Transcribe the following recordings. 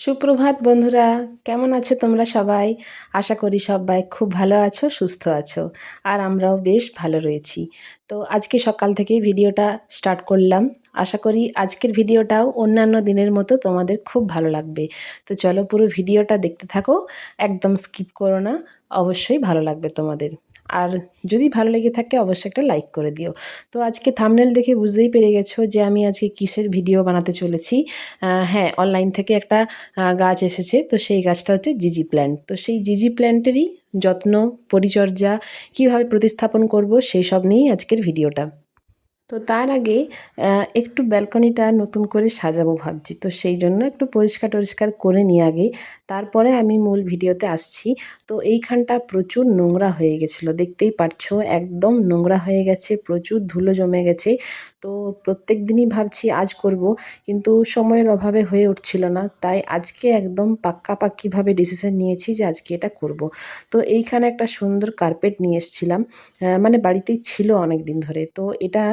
সুপ্রভাত বন্ধুরা, কেমন আছো তোমরা সবাই? আশা করি সবাই খুব ভালো আছো, সুস্থ আছো, আর আমরাও বেশ ভালো রয়েছি। তো আজকে সকাল থেকেই ভিডিওটা স্টার্ট করলাম। আশা করি আজকের ভিডিওটাও অন্যান্য দিনের মতো তোমাদের খুব ভালো লাগবে। তো চলো পুরো ভিডিওটা দেখতে থাকো, একদম স্কিপ করো না, অবশ্যই ভালো লাগবে তোমাদের। আর যদি ভালো লেগে থাকে অবশ্যই একটা লাইক করে দিও। তো আজকে থামনেল দেখে বুঝতেই পেরে গেছো যে আমি আজকে কিসের ভিডিও বানাতে চলেছি। হ্যাঁ অনলাইন থেকে একটা গাছ এসেছে, তো সেই গাছটা হচ্ছে জিজি প্ল্যান্ট তো সেই জিজি প্ল্যান্টেরই যত্ন, পরিচর্যা, কীভাবে প্রতিস্থাপন করব সেই সব নিয়েই আজকের ভিডিওটা তো তার আগে একটু ব্যালকনিটা নতুন করে সাজাবো ভাবছি। তো সেই জন্য একটু পরিষ্কার টরিষ্কার করে নিয়ে আগে তারপরে আমি মূল ভিডিওতে আসছি। তো এইখানটা প্রচুর নোংরা হয়ে গেছিল, দেখতেই পারছ, একদম নোংরা হয়ে গেছে, প্রচুর ধুলো জমে গেছে। তো প্রত্যেক দিনই ভাবছি আজ করব, কিন্তু সময়ের অভাবে হয়ে উঠছিল না, তাই আজকে একদম পাক্কাপাক্কিভাবে ডিসিশন নিয়েছি যে আজকে এটা করব। তো এইখানে একটা সুন্দর কার্পেট নিয়ে এসেছিলাম মানে বাড়িতেই ছিল অনেক দিন ধরে। তো এটা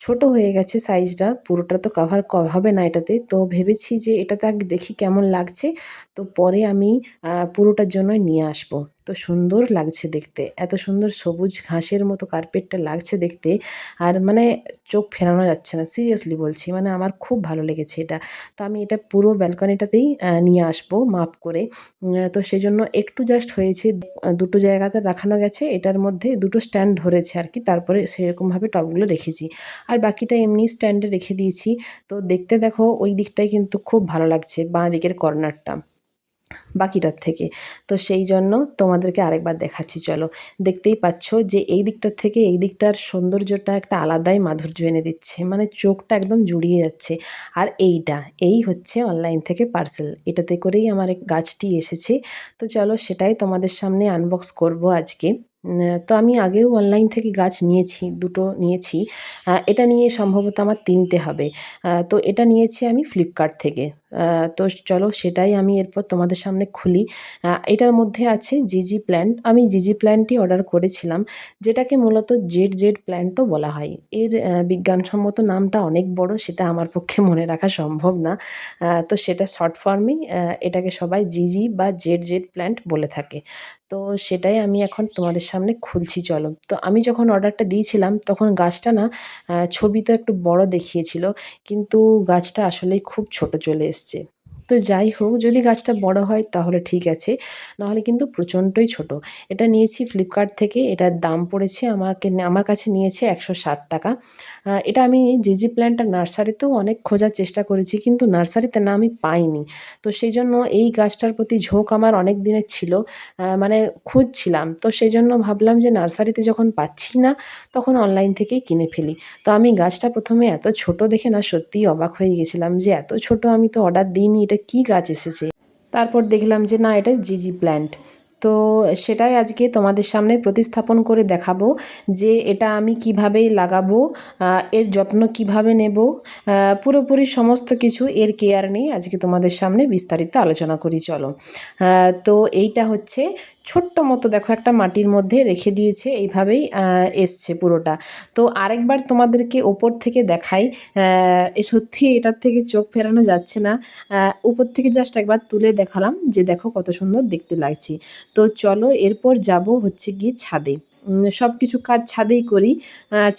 ছোট হয়ে গেছে সাইজটা পুরোটা তো কাভার হবে না এটাতে। তো ভেবেছি যে এটাতে আগে দেখি কেমন লাগছে। তো পরে আমি পুরোটার জন্যই নিয়ে আসব। সুন্দর লাগছে দেখতে। এত সুন্দর সবুজ ঘাসের মতো কার্পেটটা লাগছে দেখতে। আর মানে চোখ ফেরানো যাচ্ছে না, সিরিয়াসলি বলছি। মানে আমার খুব ভালো লেগেছে এটা। তো আমি এটা পুরো ব্যালকনিটাতেই নিয়ে আসব মাপ করে। তো সেই জন্য একটু জাস্ট হয়েছে, দুটো জায়গাতে রাখানো গেছে। এটার মধ্যে দুটো স্ট্যান্ড ধরেছে আর কি। তারপরে সেরকমভাবে টবগুলো রেখেছি। আর বাকিটা এমনি স্ট্যান্ডে রেখে দিয়েছি। তো দেখতে দেখো, ওই দিকটাই কিন্তু খুব ভালো লাগছে, বাঁ দিকের কর্নারটা। বাকিটার থেকে। তো সেই জন্য তোমাদেরকে আরেকবার দেখাচ্ছি, চলো। দেখতেই পাচ্ছ যে এই দিকটার থেকে এই দিকটার সৌন্দর্যটা একটা আলাদাই মাধুর্য এনে দিচ্ছে। মানে চোখটা একদম জুড়িয়ে যাচ্ছে। আর এইটা, এই হচ্ছে অনলাইন থেকে পার্সেল এটাতে করেই আমার গাছটি এসেছে। তো চলো সেটাই তোমাদের সামনে আনবক্স করব আজকে। তো আমি আগেও অনলাইন থেকে গাছ নিয়েছি, দুটো নিয়েছি। এটা নিয়ে সম্ভবত আমার তিনটে হবে। তো এটা নিয়েছি আমি ফ্লিপকার্ট থেকে। তো চলো সেটাই আমি এরপর তোমাদের সামনে খুলি। এটার মধ্যে আছে জিজি প্ল্যান্ট আমি জিজি প্ল্যান্টটি অর্ডার করেছিলাম, যেটাকে মূলত জেড জেড প্ল্যান্টও বলা হয়। এর বিজ্ঞানসম্মত নামটা অনেক বড়, সেটা আমার পক্ষে মনে রাখা সম্ভব না। তো সেটা শর্ট ফর্মেই এটাকে সবাই জিজি বা জেড জেড প্ল্যান্ট বলে থাকে। তো সেটাই আমি এখন তোমাদের সামনে খুলছি, চলো। তো আমি যখন অর্ডারটা দিয়েছিলাম, তখন গাছটা না ছবি তো একটু বড় দেখিয়েছিল, কিন্তু গাছটা আসলেই খুব ছোট চলে радости. তো যাই হোক, যদি গাছটা বড় হয় তাহলে ঠিক আছে, নাহলে কিন্তু প্রচণ্ডই ছোট। এটা নিয়েছি ফ্লিপকার্ট থেকে, এটার দাম পড়েছে আমাকে, আমার কাছে নিয়েছে একশো ষাট টাকা। এটা আমি জিজি প্ল্যান্টটা নার্সারিতেও অনেক খোঁজার চেষ্টা করেছি, কিন্তু নার্সারিতে না আমি পাইনি। তো সেই জন্য এই গাছটার প্রতি ঝোঁক আমার অনেক দিনের ছিল মানে খুঁজছিলাম। তো সেই জন্য ভাবলাম যে নার্সারিতে যখন পাচ্ছি না, তখন অনলাইন থেকেই কিনে ফেলি। তো আমি গাছটা প্রথমে এত ছোট দেখে না সত্যিই অবাক হয়ে গেছিলাম যে এত ছোট আমি তো অর্ডার দিইনি, এটা কি গাছ এসেছে? তারপর দেখলাম যে, না, এটা জিজি প্ল্যান্ট। তো সেটাই আজকে তোমাদের সামনে প্রতিস্থাপন করে দেখাবো যে, এটা আমি কীভাবে লাগাবো এর যত্ন কীভাবে নেব পুরোপুরি সমস্ত কিছু এর কেয়ার নিয়ে আজকে তোমাদের সামনে বিস্তারিত আলোচনা করি, চলো। তো এইটা হচ্ছে ছোট্ট মতো দেখো একটা মাটির মধ্যে রেখে দিয়েছে, এইভাবেই এসছে পুরোটা। তো আরেকবার তোমাদেরকে ওপর থেকে দেখাই এ সত্যি এটার থেকে চোখ ফেরানো যাচ্ছে না। উপর থেকে জাস্ট একবার তুলে দেখালাম যে দেখো কত সুন্দর দেখতে লাগছে। তো চলো এরপর যাব হচ্ছে গিয়ে ছাদে। সব কিছু কাজ ছাদেই করি।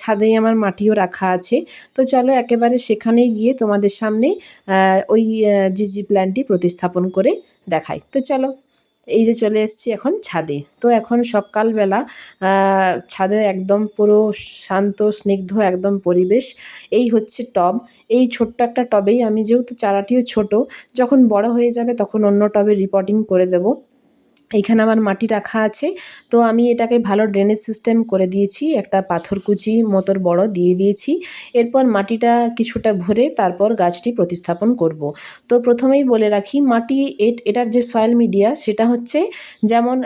ছাদেই আমার মাটিও রাখা আছে। তো চলো একেবারে সেখানেই গিয়ে তোমাদের সামনে ওই জিজি প্ল্যানটি প্রতিস্থাপন করে দেখাই। তো চলো। এই যে চলে এসেছি এখন ছাদে। তো এখন সকালবেলা ছাদে একদম পুরো শান্ত, স্নিগ্ধ একদম পরিবেশ। এই হচ্ছে টব। এই ছোট্ট একটা টবেই আমি যেহেতু চারাটিও ছোট, যখন বড় হয়ে যাবে তখন অন্য টবে রিপোর্টিং করে দেবো। এইখানে আমার মাটি রাখা আছে। তো আমি এটাকে ভালো ড্রেনেজ সিস্টেম করে দিয়েছি। একটা পাথরকুচি মতোর বড় দিয়ে দিয়েছি। এরপর মাটিটা কিছুটা ভরে তারপর গাছটি প্রতিস্থাপন করব। তো প্রথমেই বলে রাখি, মাটি এটার যে সয়েল মিডিয়া সেটা হচ্ছে যেমন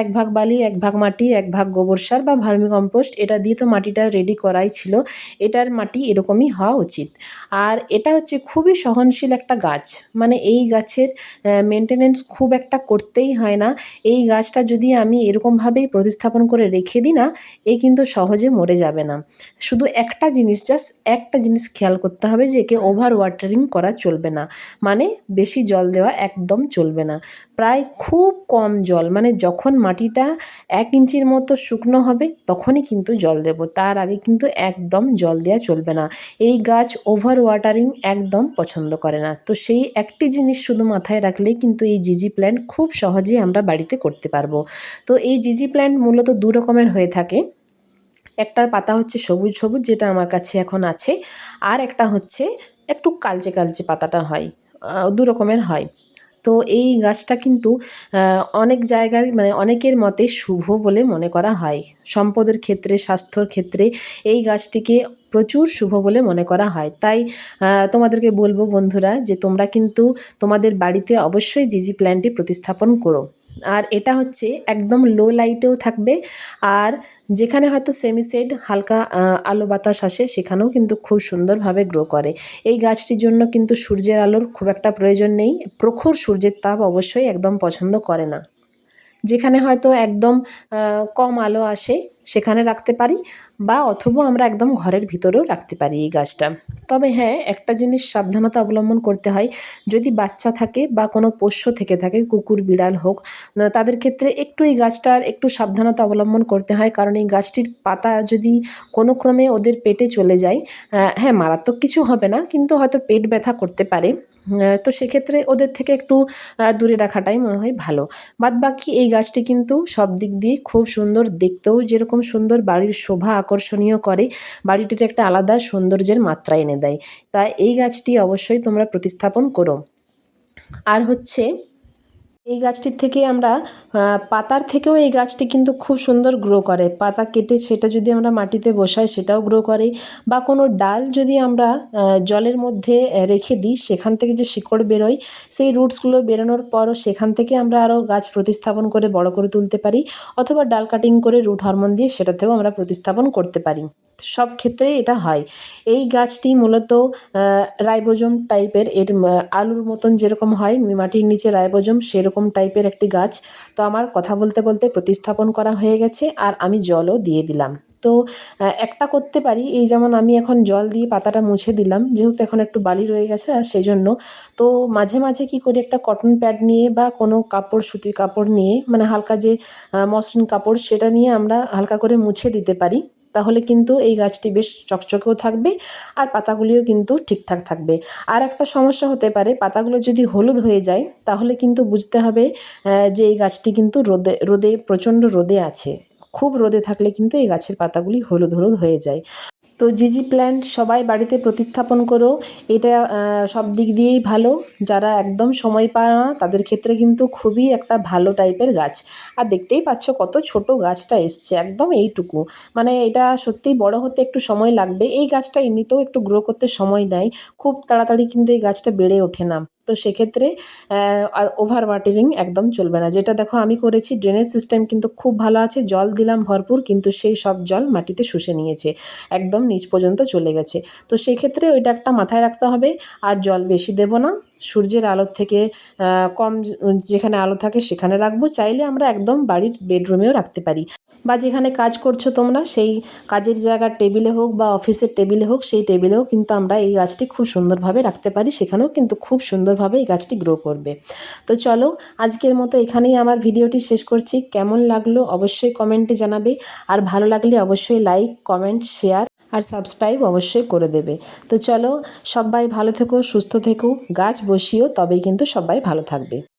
এক ভাগ বালি, এক ভাগ মাটি, এক ভাগ গোবর সার বা ভার্মি কম্পোস্ট এটা দিয়ে তো মাটিটা রেডি করাই ছিল। এটার মাটি এরকমই হওয়া উচিত। আর এটা হচ্ছে খুবই সহনশীল একটা গাছ। মানে এই গাছের মেনটেনেন্স খুব একটা করতেই হয় না। এই গাছটা যদি আমি এরকমভাবেই প্রতিস্থাপন করে রেখে দিই না, এ কিন্তু সহজে মরে যাবে না। শুধু একটা জিনিস জাস্ট একটা জিনিস খেয়াল করতে হবে যে, একে ওভার ওয়াটারিং করা চলবে না। মানে বেশি জল দেওয়া একদম চলবে না। প্রায় খুব কম জল মানে যখন মাটিটা এক ইঞ্চির মতো শুকনো হবে, তখনই কিন্তু জল দেব। তার আগে কিন্তু একদম জল দেওয়া চলবে না। এই গাছ ওভার ওয়াটারিং একদম পছন্দ করে না। তো সেই একটি জিনিস শুধু মাথায় রাখলেই কিন্তু এই জিজি প্ল্যান্ট খুব সহজেই আমরা বাড়িতে করতে পারব। তো এই জিজি প্ল্যান্ট মূলত দু রকমের হয়ে থাকে। একটার পাতা হচ্ছে সবুজ সবুজ, যেটা আমার কাছে এখন আছে, আর একটা হচ্ছে একটু কালচে কালচে পাতাটা হয় দু রকমের হয়। তো এই গাছটা কিন্তু অনেক জায়গায় মানে অনেকের মতে শুভ বলে মনে করা হয়। সম্পদের ক্ষেত্রে, স্বাস্থ্যর ক্ষেত্রে এই গাছটিকে প্রচুর শুভ বলে মনে করা হয়। তাই তোমাদেরকে বলব বন্ধুরা যে তোমরা কিন্তু তোমাদের বাড়িতে অবশ্যই জিজি প্ল্যান্টটি প্রতিস্থাপন করো। আর এটা হচ্ছে একদম লো লাইটেও থাকবে। আর যেখানে হয়তো সেমি সেড হালকা আলো বাতাস আসে, সেখানেও কিন্তু খুব সুন্দরভাবে গ্রো করে। এই গাছটির জন্য কিন্তু সূর্যের আলোর খুব একটা প্রয়োজন নেই। প্রখর সূর্যের তাপ অবশ্যই একদম পছন্দ করে না। যেখানে হয়তো একদম কম আলো আসে সেখানে রাখতে পারি বা অথবা আমরা একদম ঘরের ভিতরেও রাখতে পারি এই গাছটা। তবে হ্যাঁ একটা জিনিস সাবধানতা অবলম্বন করতে হয়, যদি বাচ্চা থাকে বা কোনো পোষ্য থেকে থাকে, কুকুর, বিড়াল হোক তাদের ক্ষেত্রে একটু এই গাছটার একটু সাবধানতা অবলম্বন করতে হয়, কারণ এই গাছটির পাতা যদি কোনো ক্রমে ওদের পেটে চলে যায় হ্যাঁ মারাত্মক কিছু হবে না, কিন্তু হয়তো পেট ব্যথা করতে পারে। তো সেক্ষেত্রে ওদের থেকে একটু দূরে রাখাটাই মনে হয় ভালো। বাদ বাকি এই গাছটি কিন্তু সব দিক দিয়ে খুব সুন্দর দেখতেও যেরকম সুন্দর, বাড়ির শোভা আকর্ষণীয় করে, বাড়িটির একটা আলাদা সৌন্দর্যের মাত্রা এনে দেয়। তাই এই গাছটি অবশ্যই তোমরা প্রতিস্থাপন করো। আর হচ্ছে এই গাছটির থেকে আমরা পাতার থেকেও এই গাছটি কিন্তু খুব সুন্দর গ্রো করে। পাতা কেটে সেটা যদি আমরা মাটিতে বসাই সেটাও গ্রো করে। বা কোনো ডাল যদি আমরা জলের মধ্যে রেখে দিই, সেখান থেকে যে শিকড় বেরোয়, সেই রুটসগুলো বেরোনোর পরও সেখান থেকে আমরা আরও গাছ প্রতিস্থাপন করে বড় করে তুলতে পারি, অথবা ডাল কাটিং করে রুট হরমোন দিয়ে সেটাতেও আমরা প্রতিস্থাপন করতে পারি। সব ক্ষেত্রেই এটা হয়। এই গাছটি মূলত রাইবোজম টাইপের এর, আলুর মতন যেরকম হয়, মাটির নিচে রাইবোজম সেরকম টাইপের একটি গাছ। তো আমার কথা বলতে বলতে প্রতিস্থাপন করা হয়ে গেছে আর আমি জলও দিয়ে দিলাম। তো একটা করতে পারি, এই যেমন আমি এখন জল দিয়ে পাতাটা মুছে দিলাম, যেহেতু এখন একটু বালি রয়ে গেছে আর সেই জন্য তো মাঝে মাঝে কি করি, একটা কটন প্যাড নিয়ে বা কোনো কাপড়, সুতির কাপড় নিয়ে মানে হালকা যে মসৃণ কাপড়, সেটা নিয়ে আমরা হালকা করে মুছে দিতে পারি। তাহলে কিন্তু এই গাছটি বেশ চকচকেও থাকবে আর পাতাগুলিও কিন্তু ঠিকঠাক থাকবে। আর একটা সমস্যা হতে পারে, পাতাগুলো যদি হলুদ হয়ে যায়, তাহলে কিন্তু বুঝতে হবে যে এই গাছটি কিন্তু রোদে রোদে, প্রচণ্ড রোদে আছে। খুব রোদে থাকলে কিন্তু এই গাছের পাতাগুলি হলুদ হলুদ হয়ে যায়। তো জিজি প্ল্যান্ট সবাই বাড়িতে প্রতিস্থাপন করো। এটা সব দিক দিয়েই ভালো। যারা একদম সময় পায় না, তাদের ক্ষেত্রে কিন্তু খুবই একটা ভালো টাইপের গাছ। আর দেখতেই পাচ্ছ কত ছোট গাছটা এসছে, একদম এইটুকু। মানে এটা সত্যিই বড় হতে একটু সময় লাগবে। এই গাছটা এমনিতেও একটু গ্রো করতে সময় নেয়। খুব তাড়াতাড়ি কিন্তু এই গাছটা বেড়ে ওঠে না। তো সেক্ষেত্রে আর ওভার ওয়াটারিং একদম চলবে না। যেটা দেখো আমি করেছি ড্রেনেজ সিস্টেম কিন্তু খুব ভালো আছে, জল দিলাম ভরপুর, কিন্তু সেই সব জল মাটিতে শুষে নিয়েছে, একদম নিচ পর্যন্ত চলে গেছে। তো সেক্ষেত্রে ওইটা একটা মাথায় রাখতে হবে, আর জল বেশি দেব না সূর্যের আলোর থেকে কম যেখানে আলো থাকে সেখানে রাখব। চাইলে আমরা একদম বাড়ির বেডরুমেও রাখতে পারি। বা যেখানে কাজ করছ তোমরা, সেই কাজের জায়গার টেবিলে হোক বা অফিসের টেবিলে হোক, সেই টেবিলেও কিন্তু আমরা এই গাছটি খুব সুন্দরভাবে রাখতে পারি। সেখানেও কিন্তু খুব সুন্দরভাবে এই গাছটি গ্রো করবে। তো চলো, আজকের মতো এখানেই আমার ভিডিওটি শেষ করছি। কেমন লাগল অবশ্যই কমেন্টে জানাবে। আর ভালো লাগলে অবশ্যই লাইক কমেন্ট শেয়ার আর সাবস্ক্রাইব অবশ্যই করে দেবে। তো চলো সবাই ভালো থেকো, সুস্থ থেকো, গাছ বসিও, তবেই কিন্তু সবাই ভালো থাকবে।